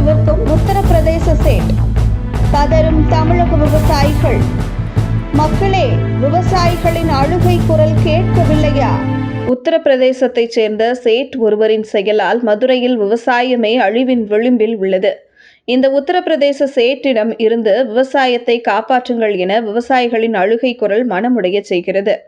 விற்கும் உத்தரப்பிரதேச சேட் பதறும் தமிழக விவசாயிகள். மக்களே விவசாயிகளின் அழுகை குரல் கேட்கவில்லையா? உத்தரப்பிரதேசத்தைச் சேர்ந்த சேட் ஒருவரின் செயலால் மதுரையில் விவசாயமே அழிவின் விளிம்பில் உள்ளது. இந்த உத்தரப்பிரதேச சேட்டிடம் இருந்து விவசாயத்தை காப்பாற்றுங்கள் என விவசாயிகளின் அழுகை குரல் மனமுடையச் செய்கிறது.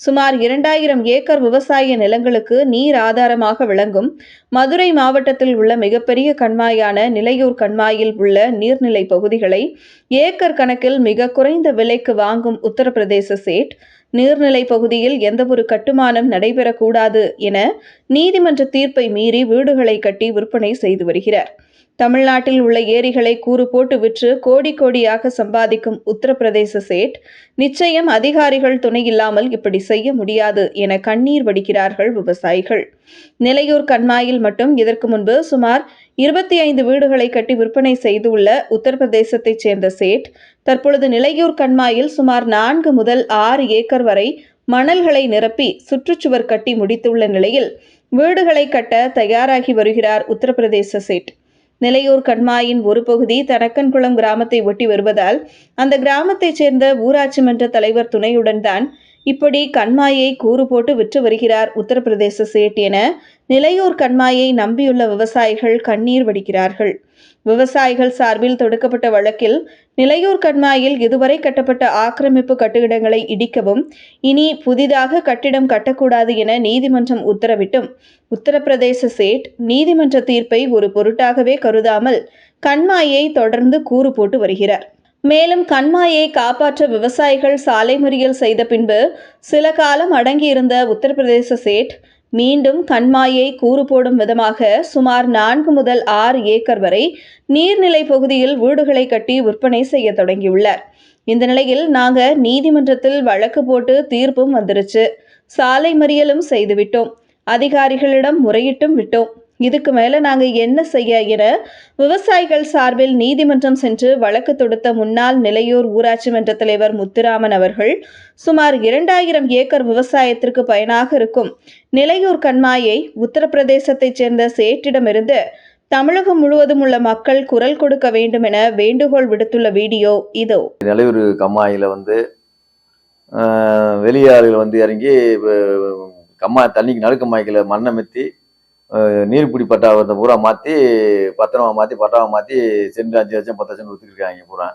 சுமார் இரண்டாயிரம் ஏக்கர் விவசாய நிலங்களுக்கு நீர் ஆதாரமாக விளங்கும். மதுரை மாவட்டத்தில் உள்ள மிகப்பெரிய கண்மாயான நிலையூர் கண்மாயில் உள்ள நீர்நிலை பகுதிகளை ஏக்கர் கணக்கில் மிக குறைந்த விலைக்கு வாங்கும் உத்தரப்பிரதேச சேட். நீர்நிலை பகுதியில் எந்தவொரு கட்டுமானம் நடைபெறக்கூடாது என நீதிமன்ற தீர்ப்பை மீறி வீடுகளை கட்டி விற்பனை செய்து வருகிறார். தமிழ்நாட்டில் உள்ள ஏரிகளை கூறு போட்டு விற்று கோடி கோடியாக சம்பாதிக்கும் உத்தரப்பிரதேச சேட் நிச்சயம் அதிகாரிகள் துணை இல்லாமல் இப்படி செய்ய முடியாது என கண்ணீர் வடிக்கிறார்கள் விவசாயிகள். நிலையூர் கண்மாயில் மட்டும் இதற்கு முன்பு சுமார் இருபத்தி ஐந்து வீடுகளை கட்டி விற்பனை செய்துள்ள உத்தரப்பிரதேசத்தைச் சேர்ந்த சேட் தற்பொழுது நிலையூர் கண்மாயில் சுமார் நான்கு முதல் ஆறு ஏக்கர் வரை மணல்களை நிரப்பி சுற்றுச்சுவர் கட்டி முடித்துள்ள நிலையில் வீடுகளை கட்ட தயாராகி வருகிறார் உத்தரப்பிரதேச சேட். நிலையூர் கண்மாயின் ஒரு பகுதி தனக்கன்குளம் கிராமத்தை ஒட்டி வருவதால் அந்த கிராமத்தைச் சேர்ந்த ஊராட்சி மன்ற தலைவர் துணையுடன் தான் இப்படி கண்மாயை கூறு போட்டு விற்று வருகிறார் உத்தரப்பிரதேச சேட் என நிலையூர் கண்மாயை நம்பியுள்ள விவசாயிகள் கண்ணீர் வடிக்கிறார்கள். விவசாயிகள் சார்பில் தொடுக்கப்பட்ட வழக்கில் நிலையூர் கண்மாயில் இதுவரை கட்டப்பட்ட ஆக்கிரமிப்பு கட்டிடங்களை இடிக்கவும் இனி புதிதாக கட்டிடம் கட்டக்கூடாது என நீதிமன்றம் உத்தரவிட்டும். உத்தரப்பிரதேச சேட் நீதிமன்ற தீர்ப்பை ஒரு பொருட்டாகவே கருதாமல் கண்மாயை தொடர்ந்து கூறு போட்டு வருகிறார். மேலும் கண்மாயை காப்பாற்ற விவசாயிகள் சாலை மறியல் செய்த பின்பு சில காலம் அடங்கியிருந்த உத்தரப்பிரதேச சேட் மீண்டும் கண்மாயை கூறு போடும் விதமாக சுமார் நான்கு முதல் ஆறு ஏக்கர் வரை நீர்நிலை பகுதியில் வீடுகளை கட்டி விற்பனை செய்ய தொடங்கியுள்ளார். இந்த நிலையில் நாங்க நீதிமன்றத்தில் வழக்கு போட்டு தீர்ப்பும் வந்துருச்சு. சாலை மறியலும் செய்துவிட்டோம். அதிகாரிகளிடம் முறையிட்டும் விட்டோம். இதுக்கு மேல நாங்க என்ன செய்ய என விவசாயிகள் சார்பில் நீதிமன்றம் சென்று வழக்கு தொடுத்த முன்னாள் நிலையூர் ஊராட்சி மன்ற தலைவர் முத்துராமன் அவர்கள் சுமார் இரண்டாயிரம் ஏக்கர் விவசாயத்திற்கு பயனாக இருக்கும் நிலையூர் கண்மாயை உத்தரப்பிரதேசத்தைச் சேர்ந்த சேட்டிடமிருந்து தமிழகம் முழுவதும் உள்ள மக்கள் குரல் கொடுக்க வேண்டும் என வேண்டுகோள் விடுத்துள்ள வீடியோ இதோ. நிலையூர் கம்மாயில் வந்து ஆஹ், வந்து இறங்கி கம்மா தண்ணிக்கு நடுக்கம்மாய்க்கில் மண்ணை மெத்தி நீர்பிடி பட்டாவத்தை பூரா மாற்றி பத்திரமா மாற்றி பட்டாவை மாற்றி சென்று அஞ்சு லட்சம் பத்து லட்சம் கொடுத்துருக்காங்க பூரா.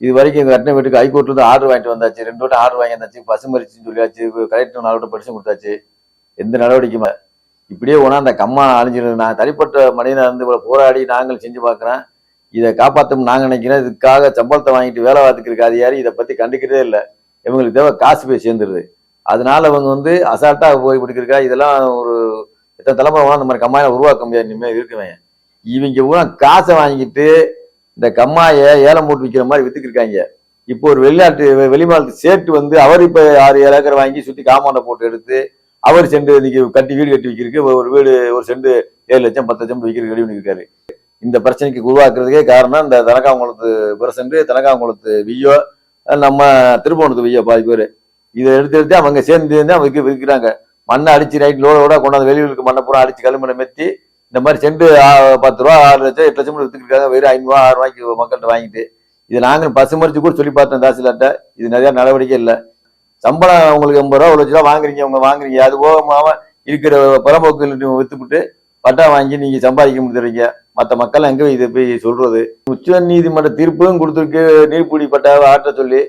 இது வரைக்கும் எங்கள் கட்டின வீட்டுக்கு ஹைகோர்ட்லேருந்து ஆர்டர் வாங்கிட்டு வந்தாச்சு. ரெண்டு வட்டம் ஆர்டர் வாங்கி வந்தாச்சு பசுமரிச்சுன்னு சொல்லியாச்சு. கலெக்டர் நாலு வட்டம் படிச்சு கொடுத்தாச்சு. எந்த நடவடிக்கையுமே இப்படியே ஒன்றா அந்த கம்மா அழிஞ்சிருது. நான் தனிப்பட்ட மனிதனாக இருந்து இவ்வளோ போராடி நாங்கள் செஞ்சு பார்க்குறேன். இதை காப்பாற்றும் நாங்கள் நினைக்கிறோம் இதுக்காக சம்பளத்தை வாங்கிட்டு வேலை பார்த்துக்கிற யாரும் இதை பற்றி கண்டுக்கிறதே இல்லை. இவங்களுக்கு தேவை காசு போய் சேர்ந்துருது. அதனால அவங்க வந்து அசால்ட்டாக போய் பிடிக்கிறக்கா இதெல்லாம் ஒரு எத்தனை தலைமுறை அந்த மாதிரி கம்மாயை உருவாக்க முடியாது இனிமேல் இருக்குவேன். இவங்க பூரா காசை வாங்கிட்டு இந்த கம்மாயை ஏலம் போட்டு விற்கிற மாதிரி வித்துக்கிருக்காங்க இப்போ ஒரு வெளிநாட்டு வெளிமாநிலத்து சேர்த்து வந்து அவர் இப்போ ஆறு ஏழு ஏக்கர் வாங்கி சுற்றி காம்பவுண்டை போட்டு எடுத்து அவர் செண்டு இன்னைக்கு கட்டி வீடு கட்டி விற்கிறக்கு ஒரு வீடு ஒரு செண்டு ஏழு லட்சம் பத்து லட்சம் விற்கிற ரெடி பண்ணியிருக்காரு இந்த பிரச்சனைக்கு உருவாக்குறதுக்கே காரணம் இந்த தனக்காங்குளத்து பிரசண்டு தனக்காங்குளத்து வியோ நம்ம திருப்பவனத்து வியோ பாதி பேர். இதை எடுத்து எடுத்து அவங்க சேர்ந்து அவங்க விற்கிறாங்க. மண்ணை அடிச்சு ரைட் லோடோட கொண்டாந்து வெளியூருக்கு மண்ணை பூரா அடிச்சு களிமண்ணை மெத்தி இந்த மாதிரி செண்டு பத்து ரூபா ஆறு லட்சம் எட்டு லட்சம் வித்துக்கிருக்காங்க வெறும் ஐநூறுவா ஆறு ரூபாய்க்கு மக்கள்கிட்ட வாங்கிட்டு இது நாங்கள் பசுமரிச்சு கூட சொல்லி பார்த்தோம் தாசில்தார்ட்ட இது நிறையா நடவடிக்கை இல்லை. சம்பளம் உங்களுக்கு எண்பது ரூபா ஒரு லட்ச ரூபா வாங்குறீங்க அவங்க வாங்குறீங்க. அது போகாம இருக்கிற புறம்போக்கு வித்துப்புட்டு பட்டா வாங்கி நீங்கள் சம்பாதிக்க முடியுறீங்க. மற்ற மக்கள் எங்கே இதை போய் சொல்கிறது உச்ச நீதிமன்ற தீர்ப்பும் கொடுத்துருக்கு நீர்பிடி பட்டா ஆட்ட சொல்லி.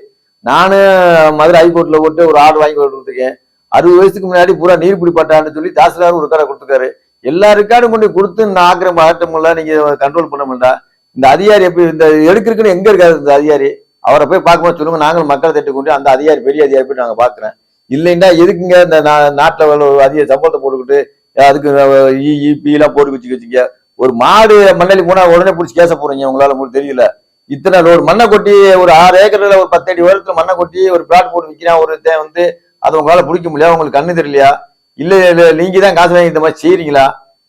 நானும் மதுரை ஹைகோர்ட்டில் போட்டு ஒரு ஆர்டர் வாங்கி கொடுத்துருக்கேன். அறுபது வயசுக்கு முன்னாடி பூரா நீர் பிடிப்பாட்டான்னு சொல்லி தாசில்தார் ஒரு கார்டை கொடுத்துருக்காரு. எல்லா ரெக்கார்டும் கொண்டு கொடுத்து இந்த ஆக்கிரம ஆட்டமுள்ள நீங்க கண்ட்ரோல் பண்ண மாட்டா. இந்த அதிகாரி எப்படி இந்த எடுக்கிறதுக்குன்னு எங்க இருக்காரு இந்த அதிகாரி? அவரை போய் பார்க்கும்போது சொல்லுங்க நாங்களும் மக்களை திட்டு கொண்டு அந்த அதிகாரி பெரிய அதிகாரி போய் நாங்கள் பார்க்குறேன். இல்லைன்னா எதுக்குங்க இந்த நா- அதிக சம்பளத்தை போட்டுக்கிட்டு அதுக்கு இ போட்டு வச்சு வச்சுக்க. ஒரு மாடு மண்ணலி போனால் உடனே பிடிச்சி கேச போறீங்க உங்களால உங்களுக்கு தெரியல. இத்தனை ஒரு மண்ணை கொட்டி ஒரு ஆறு ஏக்கர்ல ஒரு பத்து அடி உயரத்துல மண்ணை கொட்டி ஒரு பிளாட் போட்டு விற்கிறான் ஒருத்தன் வந்து அது உங்களால் பிடிக்க முடியாது உங்களுக்கு கண்ணு தெரியலையா? இல்லை இல்லை நீங்கள் தான் காசு வாங்கி இந்த மாதிரி செய்கிறீங்களா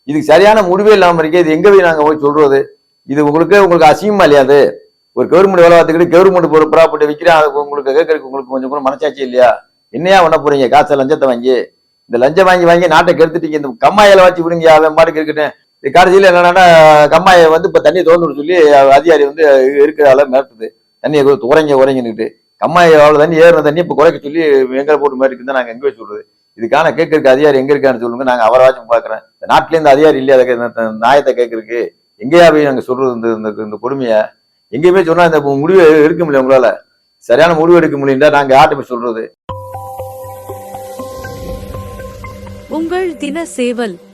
இதுக்கு சரியான முடிவே இல்லாமல் இருக்கே இது எங்கே போய் நாங்கள் போய் சொல்கிறது இது உங்களுக்கு உங்களுக்கு அசிங்கமா இல்லையா அது? ஒரு கவர்மெண்ட் வேலை பார்த்துக்கிட்டு கவர்மெண்ட் ஒரு ப்ராப்பர்ட்டி விற்கிறேன் அது உங்களுக்கு கேட்கறதுக்கு உங்களுக்கு கொஞ்சம் கூட மனசாட்சி இல்லையா? என்னையா பண்ண போறீங்க? காசை லஞ்சத்தை வாங்கி. இந்த லஞ்சம் வாங்கி வாங்கி நாட்டை கெடுத்துட்டீங்க. இந்த கம்மாயில வச்சு விடுங்க அவன் பாட்டுக்கு இருக்கட்டும். இது கடைசியில் என்னன்னா கம்மாயை வந்து இப்போ தண்ணியை திறந்து சொல்லி அதிகாரி வந்து இருக்கிற அளவு மிரட்டுது. தண்ணியை உரைங்க உரைங்கன்னுட்டு கம்மா கம்மாய் அவ்வளோ தண்ணி ஏறின தண்ணி இப்போ குறைக்க சொல்லி எங்களை போட்டு மாதிரி இருக்குன்னு நாங்கள் எங்கே போய் சொல்றது. இதுக்கான கேட்கறதுக்கு அதிகாரி எங்க இருக்கான்னு சொல்லுங்க நாங்கள் அவராச்சும் பார்க்குறேன். இந்த நாட்டிலே இந்த அதிகாரி இல்லையா அதை நியாயத்தை கேட்கறதுக்கு. எங்கேயா போய் நாங்கள் சொல்றது இந்த இந்த- இந்த கொடுமையை? எங்கேயுமே சொன்னால் இந்த முடிவு எடுக்க முடியல உங்களால. சரியான முடிவு எடுக்க முடியல நாங்கள் யார்கிட்ட போய் சொல்றது? உங்கள் தின சேவல்.